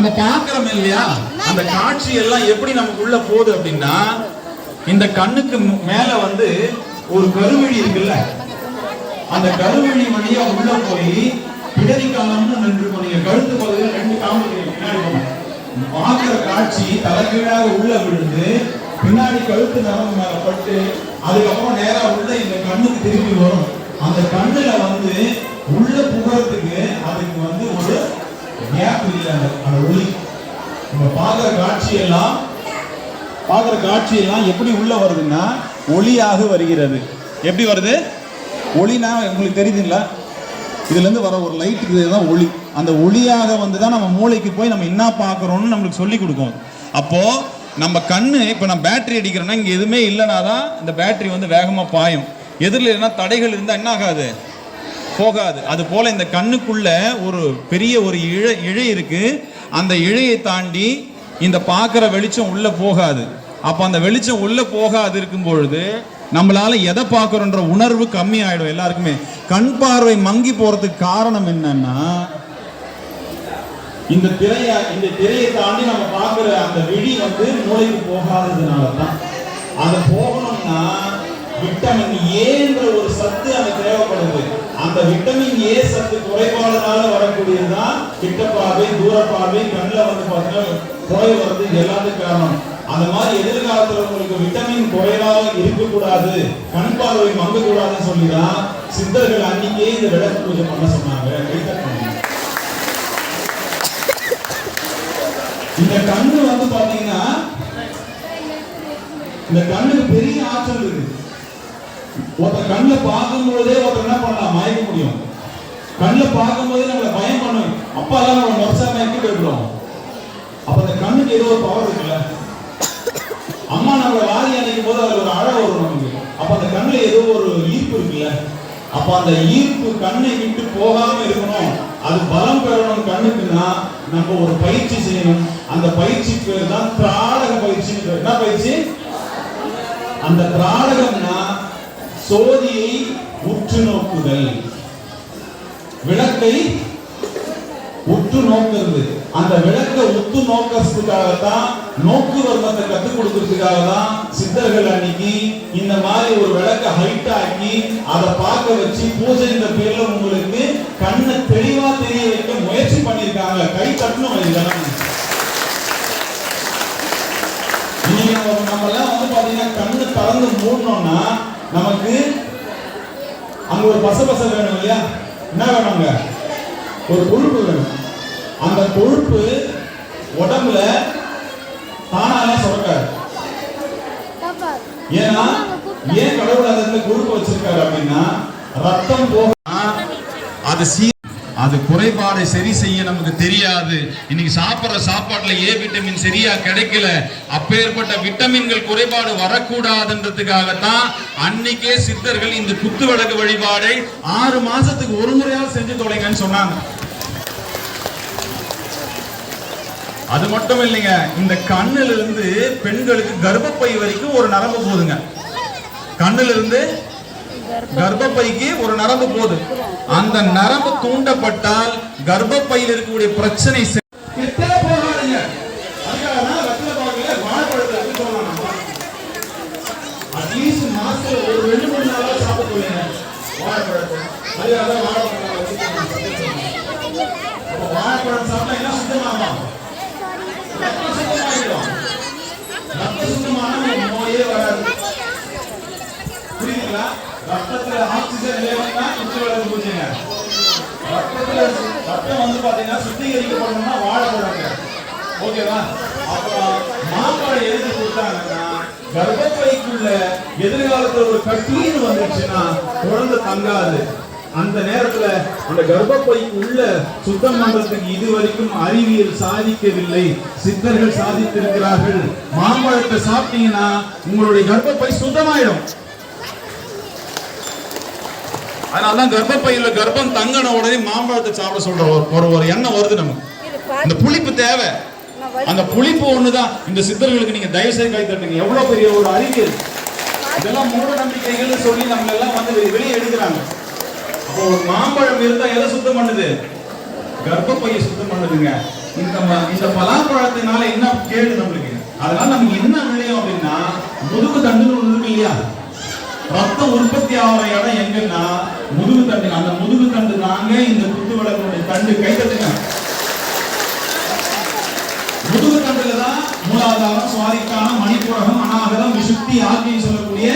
நம்ம பார்க்கிறோம் இல்லையா? அந்த காட்சி எல்லாம் எப்படி நமக்கு உள்ள போகுது அப்படின்னா இந்த கண்ணுக்கு மேல வந்து ஒரு கருவழி இருக்குல்ல? அந்த கருவழி வழியா உள்ள போய் பிடரி காலம்னு நின்று நீங்க கழுத்து பகுதியில் ரெண்டு போங்க. பார்க்கிற காட்சி தலைகீழாக உள்ள விழுந்து பின்னாடி கழுத்து நரம்பு மேல பட்டு அதுக்கப்புறம் நேரா உள்ள இந்த கண்ணுக்கு திரும்பி வரும். அந்த கண்ணுல வந்து உள்ள புகறதுக்கு அதுக்கு வந்து ஒரு கேப் இல்லை அந்த ஒளி நம்ம பார்க்குற காட்சியெல்லாம் பார்க்குற காட்சியெல்லாம் எப்படி உள்ள வருதுன்னா ஒளியாக வருகிறது. எப்படி வருது? ஒளினா உங்களுக்கு தெரியுதுங்களா? இதுலேருந்து வர ஒரு லைட் தான் ஒளி. அந்த ஒளியாக வந்து தான் நம்ம மூளைக்கு போய் நம்ம என்ன பார்க்குறோம்னு நம்மளுக்கு சொல்லி கொடுக்கும். அப்போது நம்ம கண்ணு இப்போ நான் பேட்டரி அடிக்கிறோன்னா இங்கே எதுவுமே இல்லைனா தான் இந்த பேட்டரி வந்து வேகமாக பாயும். எதிரில் இல்லைன்னா தடைகள் இருந்தால் என்ன ஆகாது? போகாது. அது போல இந்த கண்ணுக்குள்ள ஒரு பெரிய ஒரு இழை இழை இருக்கு. அந்த இழையை தாண்டி இந்த பார்க்குற வெளிச்சம் உள்ள போகாது. அப்போ அந்த வெளிச்சம் உள்ள போகாது இருக்கும் பொழுது நம்மளால எதை பார்க்குறோன்ற உணர்வு கம்மி ஆயிடும் எல்லாருக்குமே. கண் பார்வை மங்கி போறதுக்கு காரணம் என்னன்னா இந்த திரையை இந்த திரையை தாண்டி நம்ம பார்க்குற அந்த விழி வந்து மூளைக்கு போகாததுனால தான் அதை போகணும்னா விட்டமின் ஏன்ற ஒரு சத்து அது தேவைப்படுது. அந்த விட்டமின் ஏ சத்து குறைபாடுனால வரக்கூடியதுதான் கிட்டப்பார்வை தூரப்பார்வை கண்ணில் வந்து பார்த்தீங்கன்னா குறை வருது எல்லாத்துக்கும் காரணம். அந்த மாதிரி எதிர்காலத்துல உங்களுக்கு விட்டமின் குறைவாக இருக்கக்கூடாது கண் பார்வை மங்கக்கூடாதுன்னு சொல்லி தான் சித்தர்கள் அன்னைக்கே இந்த விளக்கு பூஜை பண்ண சொன்னாங்க. இந்த கண்ணு வந்து பாத்தீங்கன்னா இந்த கண்ணுக்கு பெரிய ஆற்றல் இருக்கு. ஒருத்தர் கண்ணில் பார்க்கும் பொழுதே ஒருத்தர் என்ன பண்ணலாம்? மயக்க முடியும். கண்ணுல பார்க்கும் போதே நம்மள பயம் பண்ணும். அப்பா எல்லாம் நம்ம மொத்தமா மயக்கி போயிடுறோம் அப்ப அந்த கண்ணுக்கு ஏதோ ஒரு பவர் இருக்குல்ல? அம்மா நம்மளை வாரி அணைக்கும் போது அதுல ஒரு அழகு வரும் நமக்கு. அப்ப அந்த கண்ணில் ஏதோ ஒரு ஈர்ப்பு இருக்குல்ல? அப்ப அந்த ஈர்ப்பு கண்ணை விட்டு போகாம இருக்கணும். அது பலம் பெறணும் கண்ணுக்குன்னா நம்ம ஒரு பயிற்சி செய்யணும். அந்த பயிற்சி பேர் தான் திராடக பயிற்சின்னு என்ன பயிற்சி? அந்த திராடகம்னா சோதியை உற்று நோக்குதல். விளக்கை உற்று நோக்குறது. அந்த விளக்கை உத்து நோக்கிறதுக்காகத்தான் நோக்கு வர்மத்தை கத்துக் கொடுக்கறதுக்காக தான் சித்தர்கள் அன்னைக்கு இந்த மாதிரி ஒரு விளக்க ஹைட் ஆக்கி அதை பார்க்க வச்சு பூஜை இந்த பேர்ல உங்களுக்கு கண்ணை தெளிவா தெரிய வைக்க முயற்சி பண்ணிருக்காங்க கை தட்டணும் இதெல்லாம் நம்ம எல்லாம் வந்து பாத்தீங்கன்னா கண்ணு திறந்து மூடணும்னா நமக்கு அங்க ஒரு பசபச வேணும் இல்லையா? என்ன வேணுங்க ஒரு கொழுப்பு வேணும். அந்த கொழுப்பு உடம்புல தானாலாம் சுரக்காது. ஏன்னா ஏன் கடவுள் அந்த கொழுப்பு வச்சிருக்காரு அப்படின்னா ரத்தம் போக அது சீ அது குறைபாடை சரி செய்ய நமக்கு தெரியாது. இன்னைக்கு சாப்பிடுற சாப்பாட்டுல ஏ விட்டமின் சரியா கிடைக்கல. அப்பேற்பட்ட விட்டமின்கள் குறைபாடு வரக்கூடாதுன்றதுக்காகத்தான் அன்னைக்கே சித்தர்கள் இந்த குத்துவிளக்கு வழிபாடை ஆறு மாசத்துக்கு ஒரு முறையாவது செஞ்சு தொலைங்கன்னு சொன்னாங்க. அது மட்டும் இல்லைங்க இந்த கண்ணுல இருந்து பெண்களுக்கு கர்ப்பப்பை வரைக்கும் ஒரு நரம்பு போதுங்க. கண்ணுல இருந்து கர்ப்பப்பைக்கு ஒரு நரம்பு போகுது அந்த நரம்பு தூண்டப்பட்டால் கர்ப்பப்பையில் இருக்கக்கூடிய பிரச்சனை வாழைப்பழம் சாப்பிட்டா என்ன அதுக்காக தான் வெத்தலை பாக்குல வாழைப்பழத்தை எடுத்து சொல்லலாம் நம்ம. Atleast மாசத்துல ஒரு ரெண்டு மூணு நாளா சாப்பிட சொல்லுங்க வாழைப்பழத்தை அதுக்காக தான் வாழைப்பழம் வச்சுக்கணும். அப்ப வாழைப்பழம் சாப்பிட்டா என்ன சுத்தமாகும் ரத்தம் சுத்தமாயிடும் ரத்தம் சுத்தமான நோயே வராது புரியுதுங்களா ரத்தத்துல ஆக்சிஜன் லெவல்னா குச்சி விளக்கு பூஜைங்க ரத்தத்துல ரத்தம் வந்து பாத்தீங்கன்னா சுத்திகரிக்கப்படணும்னா வாழைப்பழங்க. ஓகேவா? அப்புறம் மாம்பழம் எதுக்கு கொடுத்தாங்கன்னா கர்ப்பப்பைக்குள்ள எதிர்காலத்துல ஒரு கட்டின்னு வந்துச்சுன்னா குழந்தை தங்காது. அந்த நேரத்துல அந்த கர்ப்பப்பை உள்ள சுத்தம் பண்றதுக்கு இதுவரைக்கும் அறிவியல் சாதிக்கவில்லை. சித்தர்கள் சாதித்திருக்கிறார்கள். மாம்பழத்தை சாப்பிட்டீங்கன்னா உங்களுடைய கர்ப்பப்பை சுத்தமாயிடும். அதனாலதான் கர்ப்பப்பையில கர்ப்பம் தங்கின உடனே மாம்பழத்தை சாப்பிட சொல்ற ஒரு- ஒரு எண்ணம் வருது நமக்கு. இந்த புளிப்பு தேவை. அந்த புளிப்பு ஒண்ணுதான். இந்த சித்தர்களுக்கு நீங்க தயவு செய்து கை தட்டுங்க. எவ்வளவு பெரிய ஒரு அறிவியல் இதெல்லாம் மூட நம்பிக்கைகள் சொல்லி நம்ம எல்லாம் வந்து வெளியே எடுக்கிறாங்க. அப்போ ஒரு மாம்பழம் இருந்தா எதை சுத்தம் பண்ணுது? கர்ப்பப்பையை சுத்தம் பண்ணுதுங்க. இந்த இந்த பலாப்பழத்தினால என்ன கேடு நம்மளுக்கு? அதனால நமக்கு என்ன விளையும் அப்படின்னா முதுகு தண்டுன்னு ஒண்ணு இருக்கு இல்லையா? ரத்தம் உற்பத்தி ஆகிற இடம் எங்கன்னா முதுகு தண்டு அந்த முதுகு தண்டு தாங்க இந்த குத்து விளக்கனுடைய தண்டு கைதட்டுங்க முதுகு தண்டுல தான் மூலாதாரம் சுவாதிக்கானம் மணிப்புரகம் அநாகரம் விசுத்தி ஆக்கியம் சொல்லக்கூடிய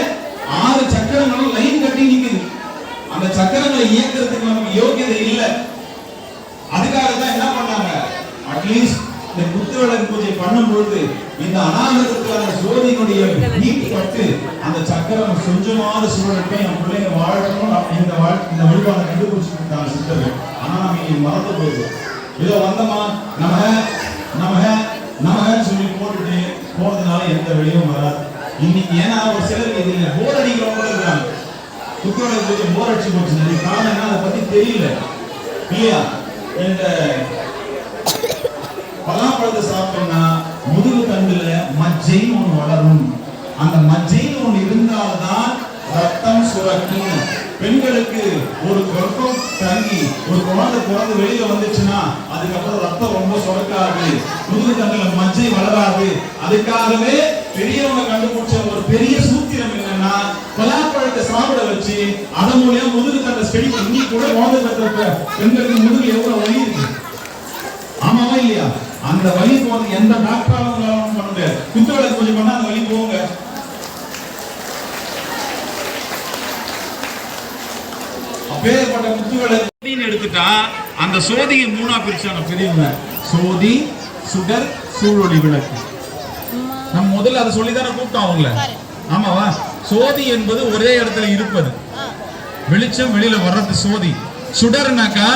ஆறு சக்கரங்களும் லைன் கட்டி நிக்குது. அந்த சக்கரங்களை இயக்கிறதுக்கு நமக்கு யோகியதை இல்லை. அதுக்காக தான் என்ன பண்ணாங்க? அட்லீஸ்ட் இந்த குத்து விளக்கு பூஜை பண்ணும் பொழுது இந்த அநாகரத்துக்கான சோதியினுடைய நீக்கப்பட்டு அந்த சக்கரம் சொஞ்சமான சூழலுக்கு என் பிள்ளைங்க வாழணும் இந்த வாழ் இந்த வழிபாடை கண்டுபிடிச்சிருக்காங்க சித்தர்கள். ஆனா நம்ம இங்க மறந்து போகுது இதோ வந்தமா? நமக நமக நமகன்னு சொல்லி போட்டுட்டு போனதுனால எந்த வெளியும் வராது. இன்னைக்கு ஏன்னா ஒரு சிலருக்கு இது போர் அடிக்கிறவங்க குத்து குத்தோட பூஜை போர் அடிச்சு போச்சு காரணம் என்ன? அதை பத்தி தெரியல. இல்லையா? இந்த பலாப்பழத்தை சாப்பிட்டோம்னா முதுகு தண்டுல மஜ்ஜைன்னு ஒண்ணு வளரும். அந்த மஜ்ஜைன்னு ஒண்ணு இருந்தால்தான் ரத்தம் சுரக்கும். பெண்களுக்கு ஒரு கர்ப்பம் தங்கி ஒரு குழந்தை குழந்தை வெளியில வந்துச்சுன்னா அதுக்கப்புறம் ரத்தம் ரொம்ப சுரக்காது. முதுகு தண்டுல மஜ்ஜை வளராது. அதுக்காகவே பெரியவங்க கண்டுபிடிச்ச ஒரு பெரிய சூத்திரம் என்னன்னா பலாப்பழத்தை சாப்பிட வச்சு அதன் மூலியம் முதுகு தண்டை ஸ்டடி பண்ணி கூட குழந்தை பெண்களுக்கு முதுகு எவ்வளவு வலி இருக்கு? ஆமாவா இல்லையா? அந்த வழி போறது எந்த டாக்டராலும் பண்ண முடியாது. குத்துவலை பூஜை பண்ணா அந்த வழி போங்க. அப்பேற்பட்ட குத்துவலை எடுத்துட்டா அந்த சோதியை மூணா பிரிச்சாங்க பெரியவங்க சோதி சுடர் சூழொளி விளக்கு. நம்ம முதல்ல அதை சொல்லி தானே கூப்பிட்டோம் அவங்கள? ஆமாவா? சோதி என்பது ஒரே இடத்துல இருப்பது. வெளிச்சம் வெளியில வர்றது சோதி. சுடர்னாக்கா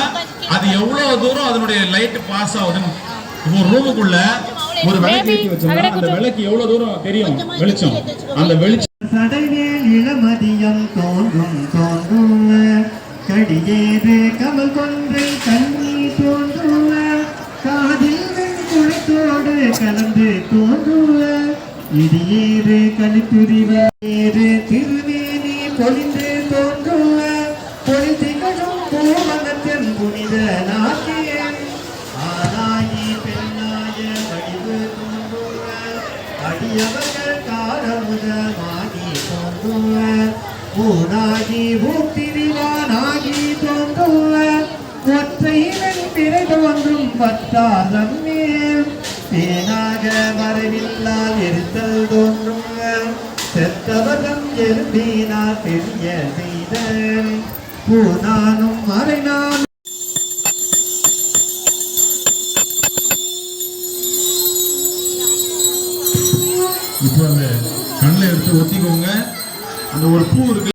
அது எவ்வளவு தூரம் அதனுடைய லைட் பாஸ் ஆகுதுன்னு ஒரு ரூமுக்குள்ள ஒரு விளக்கு ஏற்றி வச்சோம்னா அந்த விளக்கு எவ்வளவு தூரம் தெரியும்? வெளிச்சம். அந்த வெளிச்சம். சடைவேல் இளமதியம் தோன்றும் தோன்றும். கடியேறு கமல் கொன்றை கண்ணி தோன்றும். காதில் வெண்குளத்தோடு கலந்து தோன்றும். இடியேறு கலித்துரிவ ஏறு திருவேணி பொழிந்து தோன்றும். அடியவர்கள் காலமுதமாகி தோன்றுவர் ஊனாகி ஊத்திரிவானாகி தோன்றுவர் ஒற்றை பிறை தோன்றும் பத்தாதம் மேல் தேனாக மறைவில்லால் எரித்தல் தோன்றுவர் செத்தவரம் எரும்பினால் பெரிய செய்தல். பூனானும் இப்போ அந்த ஒரு பூ இருக்கு.